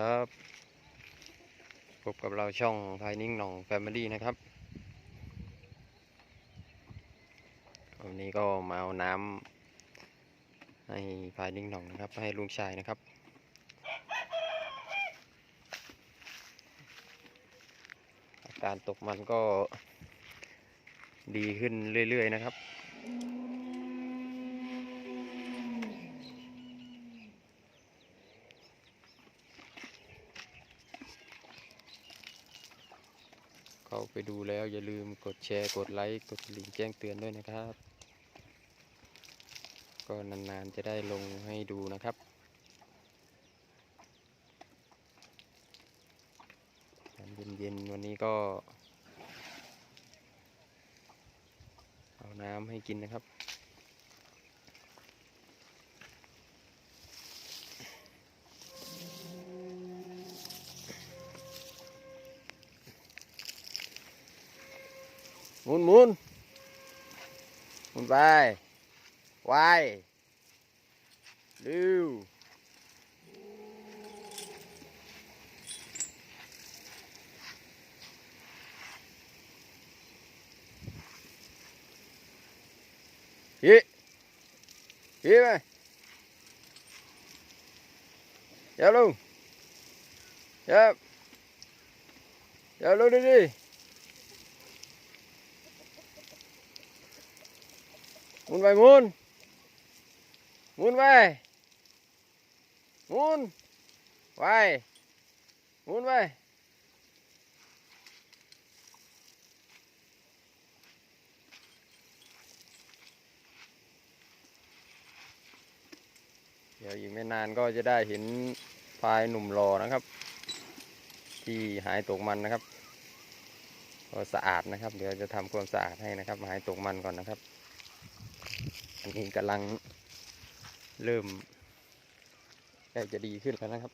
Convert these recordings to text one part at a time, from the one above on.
ครับพบกับเราช่องพายนิ่งหนองแฟมิลี่นะครับวันนี้ก็มาเอาน้ำให้พายนิ่งหนองนะครับ ให้ลุงชายนะครับ อาการตกมันก็ดีขึ้นเรื่อยๆนะครับ เขาไปดูแล้ว อย่าลืมกดแชร์กดไลค์กดกระดิ่งแจ้งเตือนด้วยนะครับ ก็นานๆจะได้ลงให้ดูนะครับตอนเย็นๆวันนี้ก็ เอาน้ำให้กินนะครับ หมุนหมุนหมุนไปไวเร็วฮีฮีไปเดี๋ยวลุงเดี๋ยวเดี๋ยวลุงดิดิ หมุนไปหมุนหมุนไปหมุนไปหมุนไปเดี๋ยวอีกไม่นานก็จะได้เห็นพายหนุ่มรอนะครับ ที่หายตกมันนะครับก็สะอาดนะครับ เดี๋ยวจะทำความสะอาดให้นะครับ หายตกมันก่อนนะครับ อันนี้กำลังเริ่มใกล้จะดีขึ้นแล้วนะครับ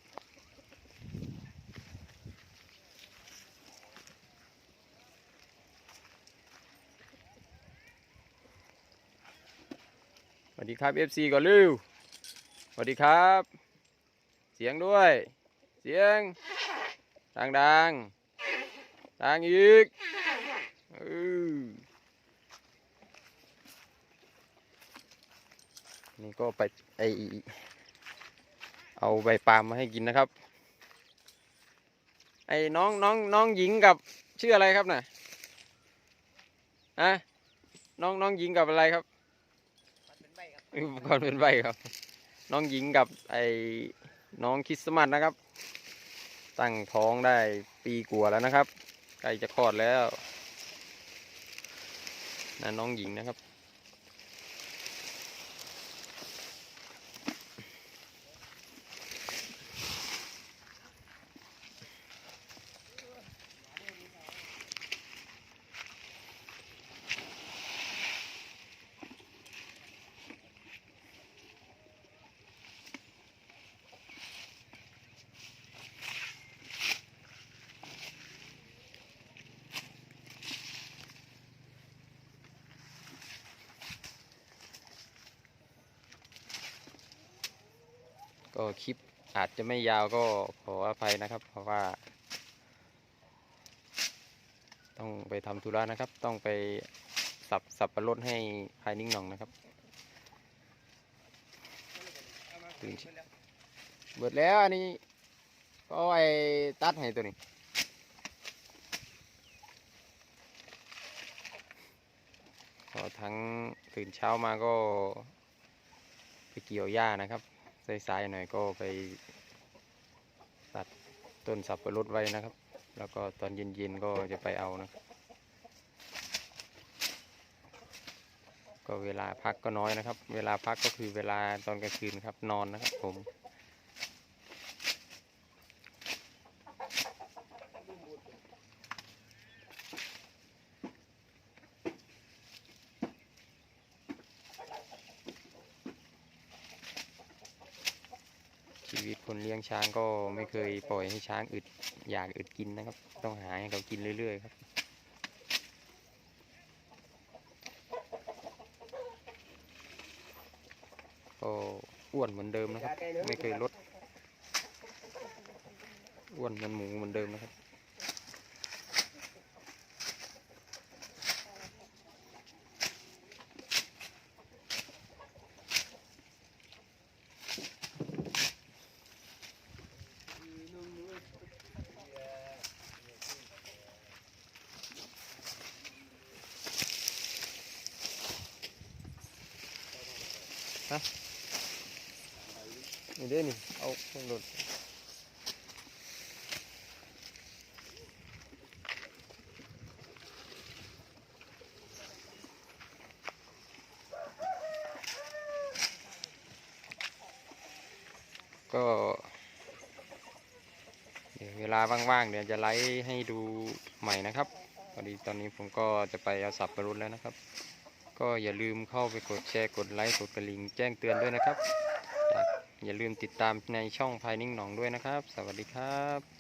สวัสดีครับ FC ก่อนเร็วสวัสดีครับ เสียงด้วย เสียง ดังดังๆดังอีกอือ นี่ก็ไปไอเอาใบปาล์มมาให้กินนะครับ ไอ้น้องน้องน้องหญิงกับชื่ออะไรครับน่ะฮะน้องน้องหญิงกับอะไรครับอุปกรณ์เป็นใบครับ น้องหญิงกับไอ้น้องคริสต์มาสนะครับ ตั้งท้องได้ปีกว่าแล้วนะครับใกล้จะคลอดแล้วนั่นน้องหญิงนะครับ ก็คลิปอาจจะไม่ยาวก็ขออภัยนะครับ เพราะว่า ต้องไปทำธุระนะครับ ต้องไปสับสับประรดให้พายนิ่งหน่องนะครับตื่นเช้าเบิดแล้วอันนี้ก็ไอ้ตัดให้ตัวนี้ก็ทั้งตื่นเช้ามาก็ไปเกี่ยวหญ้านะครับ สายๆหน่อยก็ไปตัดต้นสับปะรดไว้นะครับ แล้วก็ตอนเย็นๆก็จะไปเอานะ ก็เวลาพักก็น้อยนะครับ เวลาพักก็คือเวลาตอนกลางคืนครับนอนนะครับผม คนเลี้ยงช้างก็ไม่เคยปล่อยให้ช้างอึดอยากอึดกินนะครับ ต้องหาให้เขากินเรื่อยๆครับก็อ้วนเหมือนเดิมนะครับ ไม่เคยลดอ้วนเหมันหมูเหมือนเดิมนะครับ นี่เด้นี่ เอาเครื่องรถก็เดี๋ยวเวลาว่างๆ เดี๋ยวจะไลฟ์ให้ดูใหม่นะครับพอดีตอนนี้ผมก็จะไปเอาสับปะรดแล้วนะครับ ก็อย่าลืมเข้าไปกดแชร์กดไลค์กดกระลิ่งแจ้งเตือนด้วยนะครับ อย่าลืมติดตามในช่องพายนิ่งหนองด้วยนะครับ สวัสดีครับ